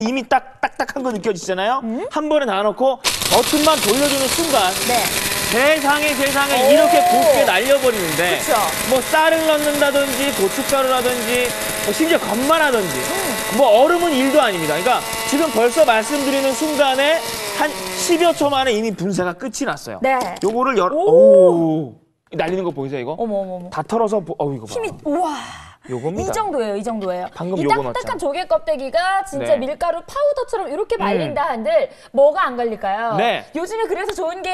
이미 딱 딱딱한 거 느껴지잖아요. 한 번에 다 넣고 버튼만 돌려주는 순간 네. 세상에 세상에 오. 이렇게 곱게 날려버리는데 그쵸. 뭐 쌀을 넣는다든지 고춧가루라든지 뭐 심지어 겉만 하든지 음. 뭐 얼음은 일도 아닙니다. 그러니까 지금 벌써 말씀드리는 순간에 한 10여 초 만에 이미 분쇄가 끝이 났어요. 네. 요거를 열 오. 오. 날리는 거 보이세요 이거? 어머 어머 어머. 다 털어서 보... 어우 이거 봐. 힘이 우와. 요겁니다. 이 정도예요, 이 정도예요. 방금 이 요거 딱딱한. 조개 껍데기가 진짜 네. 음. 밀가루 파우더처럼 이렇게 말린다 한들 뭐가 안 걸릴까요? 네. 요즘에 그래서 좋은 게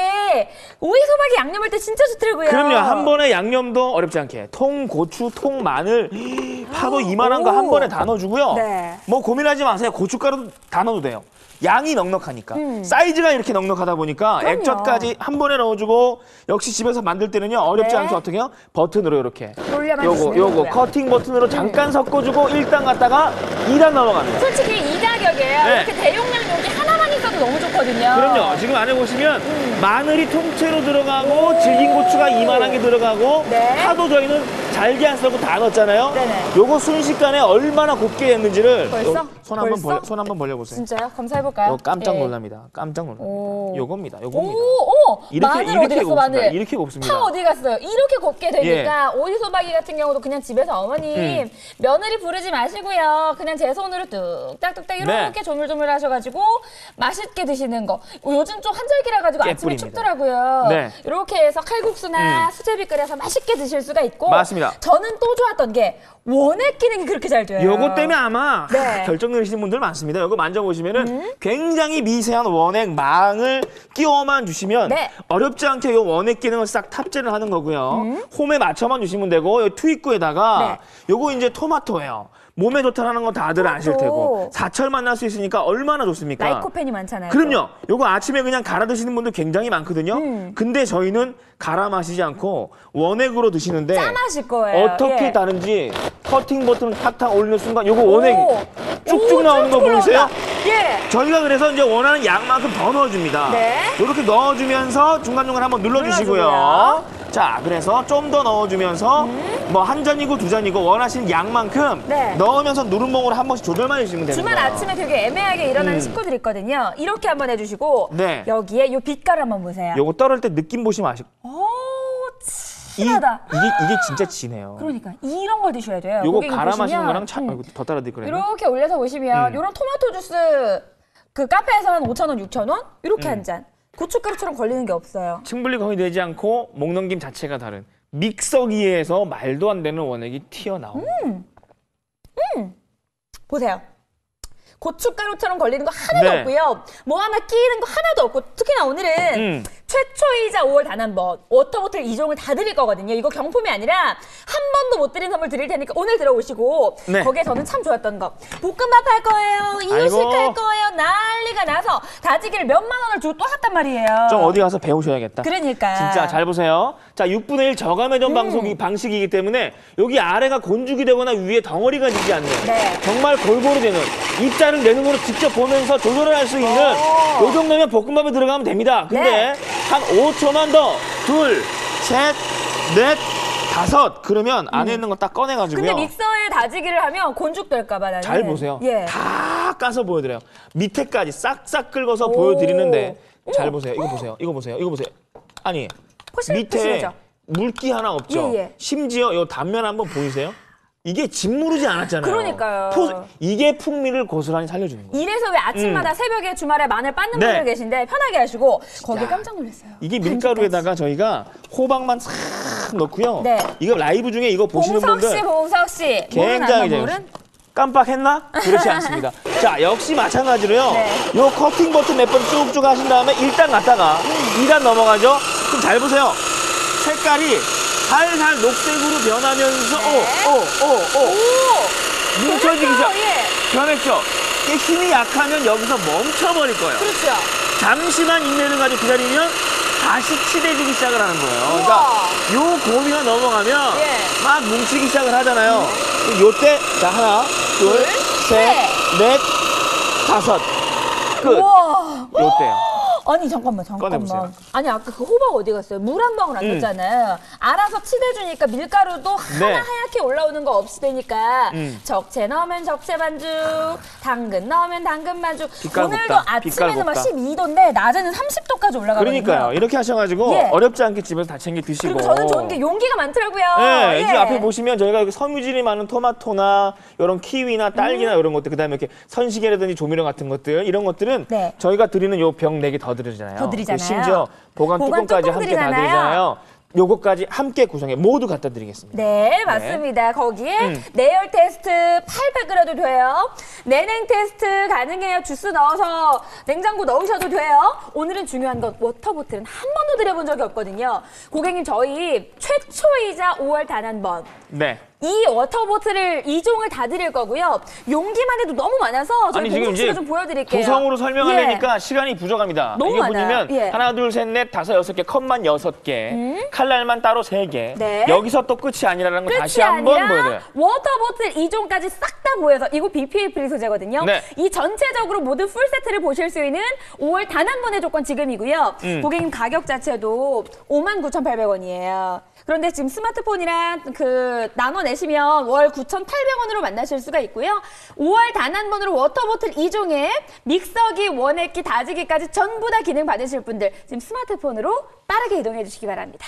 오이 소박이 양념할 때 진짜 좋더라고요. 그럼요. 한 번에 양념도 어렵지 않게 통, 고추, 통, 마늘, 파도 이만한 거한 오. 번에 다 넣어주고요. 네. 뭐 고민하지 마세요. 고춧가루 다 넣어도 돼요. 양이 넉넉하니까 사이즈가 이렇게 넉넉하다 보니까 음. 그럼요. 액젓까지 한 번에 넣어주고 역시 집에서 만들 때는요 어렵지 네. 않게 어떻게 해요 버튼으로 이렇게 돌려만 요거 주시면 요거 되고요. 음. 커팅 버튼으로 잠깐 섞어주고 1단 갔다가 2단 넘어갑니다. 솔직히 이 가격이에요. 네. 이렇게 대용량 용기 하나만 있어도 너무 좋거든요. 그럼요. 지금 안에 보시면 음. 마늘이 통째로 들어가고 질긴 고추가 이만한 게 들어가고 네. 파도 저희는 잘게 안 썰고 다 넣었잖아요. 네네. 요거 순식간에 얼마나 곱게 됐는지를 벌써? 요- 손 한번 벌써? 벌, 손 한번 벌려보세요. 진짜요? 감사해볼까요? 요 깜짝 예. 놀랍니다. 깜짝 놀랍니다. 오. 요겁니다. 오, 요겁니다. 오, 이렇게 마늘 이렇게 갔어, 곱습니다. 마늘? 이렇게 곱습니다. 예. 파 어디 갔어요? 이렇게 곱게 되니까 오이 소박이 같은 경우도 그냥 집에서 어머님 음. 며느리 부르지 마시고요. 그냥 제 손으로 뚝딱뚝딱 이렇게 네. 조물조물 하셔가지고 맛있게 드시는 거. 요즘 좀 한절기라 가지고 아침에 깨뿌립니다. 춥더라고요. 네. 이렇게 해서 칼국수나 음. 수제비 끓여서 맛있게 드실 수가 있고. 맞습니다. 저는 또 좋았던 게 원액 기능이 그렇게 잘 돼요. 요거 때문에 아마 네. 하, 결정 내 리시는 분들 많습니다. 요거 만져보시면은 굉장히 미세한 원액 망을 끼워만 주시면 네. 어렵지 않게 요 원액 기능을 싹 탑재를 하는 거고요. 홈에 맞춰만 주시면 되고 요 투입구에다가 네. 요거 이제 토마토예요. 몸에 좋다라는 거 다들 아실 토마토. 테고 사철 만날 수 있으니까 얼마나 좋습니까? 라이코펜이 많잖아요. 그럼요. 요거 아침에 그냥 갈아 드시는 분들 굉장히 많거든요. 음. 근데 저희는 갈아 마시지 않고 원액으로 드시는데 짜 마실 거예요. 어떻게 예. 다른지 커팅 버튼을 탁탁 올리는 순간 요거 원액 오. 쭉쭉 오, 나오는 거 보이세요? 올라온다. 예. 저희가 그래서 이제 원하는 양만큼 더 넣어줍니다. 네. 이렇게 넣어주면서 중간중간 한번 눌러주시고요. 눌러주고요. 자, 그래서 좀 더 넣어주면서 뭐한 잔이고 두 잔이고 원하시는 양만큼 음. 네. 넣으면서 누르멍으로 한 번씩 조절만 해주시면 됩니다. 주말 아침에 되게 애매하게 일어나는 음. 식구들 있거든요. 이렇게 한번 해주시고 네. 여기에 요 빛깔 한번 보세요. 요거 떨을 때 느낌 보시면 아실 오, 이, 진하다. 이 게 이게 진짜 진해요. 그러니까 이런 걸 드셔야 돼요. 요거 고객님 갈아 마시는 보시면, 거랑 차, 음, 더 따라 드릴 이렇게 올려서 보시면 음. 이런 토마토 주스 그 카페에서 한 5,000원, 6,000원 이렇게 음. 한 잔. 고춧가루처럼 걸리는 게 없어요. 침분리 거의 되지 않고 목 넘김 자체가 다른 믹서기에서 말도 안 되는 원액이 튀어나옵니다. 보세요. 고춧가루처럼 걸리는 거 하나도 네. 없고요. 뭐 하나 끼는 거 하나도 없고 특히나 오늘은 음. 최초이자 5월 단 한 번 워터보틀 2종을 다 드릴 거거든요. 이거 경품이 아니라 한 번도 못 드린 선물 드릴 테니까 오늘 들어오시고 네. 거기에 저는 참 좋았던 거 볶음밥 할 거예요. 이유식 아이고. 할 거예요. 난리가 나서 다지기를 몇만 원을 주고 또 샀단 말이에요. 좀 어디 가서 배우셔야겠다. 그러니까. 진짜 잘 보세요. 자, 6분의 1 저감회전 음. 방송이 방식이기 때문에 여기 아래가 곤죽이 되거나 위에 덩어리가 지지 않는 네. 정말 골고루 되는 입자를 내 눈으로 직접 보면서 조절을 할 수 있는 오. 요 정도면 볶음밥에 들어가면 됩니다. 근데 네. 한 5초만 더 둘, 셋, 넷, 다섯 그러면 안에 있는 거딱 꺼내가지고요. 음. 근데 믹서에 다지기를 하면 곤죽 될까봐 나는. 잘 보세요. 예. 다 까서 보여드려요. 밑에까지 싹싹 긁어서 오. 보여드리는데 잘. 보세요. 이거 보세요. 이거 보세요. 이거 보세요. 아니 포실- 밑에 포실하죠? 물기 하나 없죠. 예, 예. 심지어 이 단면 한번 보이세요? 이게 짓무르지 않았잖아요. 그러니까요. 포- 이게 풍미를 고스란히 살려주는 거예요. 이래서 왜 아침마다 새벽에 주말에 마늘 빻는 음. 네. 분들 계신데 편하게 하시고 거기에 깜짝 놀랐어요. 이게 밀가루에다가 저희가 호박만 싹 넣고요. 네. 이거 라이브 중에 이거 보시는 봉석 분들 씨, 봉석 씨. 물은 안 굉장히? 재밌어요. 깜빡했나? 그렇지 않습니다. 자, 역시 마찬가지로요. 네. 요 커팅 버튼 몇 번 쭉쭉 하신 다음에 1단 갔다가 음. 2단 넘어가죠. 그럼 잘 보세요. 색깔이 살살 녹색으로 변하면서 네. 오, 오, 오, 오. 뭉쳐지기 시작. 예. 변했죠. 이게 힘이 약하면 여기서 멈춰버릴 거예요. 그렇죠. 잠시만 인내를 가지고 기다리면 다시 치대지기 시작을 하는 거예요. 그러니까 요 고비가 넘어가면 예. 막 뭉치기 시작을 하잖아요. 요때 자 하나, 둘, 둘, 셋, 셋. 넷, 다섯 끝. 우와. 요때요. 아니 잠깐만 잠깐만. 꺼내보세요. 아니 아까 그 호박 어디 갔어요? 물 한 방울 안 음. 넣었잖아요. 알아서 치대주니까 밀가루도 하나 네. 하얗게 올라오는 거 없으니까 음. 적채 넣으면 적채 반죽, 당근 넣으면 당근 반죽. 오늘도 곱다, 아침에는 막 빛깔 곱다. 12도인데 낮에는 30도까지 올라가거든요. 그러니까요. 이렇게 하셔가지고 예. 어렵지 않게 집에서 다 챙겨 드시고. 그리고 저는 좋은 게 용기가 많더라고요. 네, 예. 이제 앞에 보시면 저희가 섬유질이 많은 토마토나 이런 키위나 딸기나 이런 것들 그다음에 이렇게 선식이라든지 조미료 같은 것들 이런 것들은 네. 저희가 드리는 요병네개더 드리잖아요. 더 드리잖아요. 그리고 심지어 보관 보관 뚜껑까지 뚜껑 함께 다 드리잖아요. 드리잖아요. 요거까지 함께 구성해 모두 갖다 드리겠습니다. 네, 맞습니다. 거기에 음. 내열 테스트 800g도 돼요. 내냉 테스트 가능해요. 주스 넣어서 냉장고 넣으셔도 돼요. 오늘은 중요한 건 워터 보틀은 한 번 도 드려본 적이 없거든요. 고객님, 저희 최초이자 5월 단 한 번. 네. 이 워터보틀을 이종을 다 드릴 거고요. 용기만 해도 너무 많아서 저희 이제 씨가 좀 보여드릴게요. 구성으로 예. 설명하려니까 시간이 부족합니다. 너무 이게 많아요. 예. 하나, 둘, 셋, 넷, 다섯, 여섯 개, 컵만 여섯 개, 칼날만 따로 세 개. 네. 여기서 또 끝이 아니라는 걸 끝이 다시 한번 아니라 보여드려요. 워터보틀 2종까지 싹다 보여서 이거 BPA 프리 소재거든요. 네. 이 전체적으로 모든 풀 세트를 보실 수 있는 5월 단 한 번의 조건 지금이고요. 음. 고객님 가격 자체도 59,800원이에요. 그런데 지금 스마트폰이랑 그 나눠 내시면 월 9,800원으로 만나실 수가 있고요. 5월 단 한 번으로 워터보틀 2종에 믹서기, 원액기, 다지기까지 전부 다 기능 받으실 분들 지금 스마트폰으로 빠르게 이동해 주시기 바랍니다.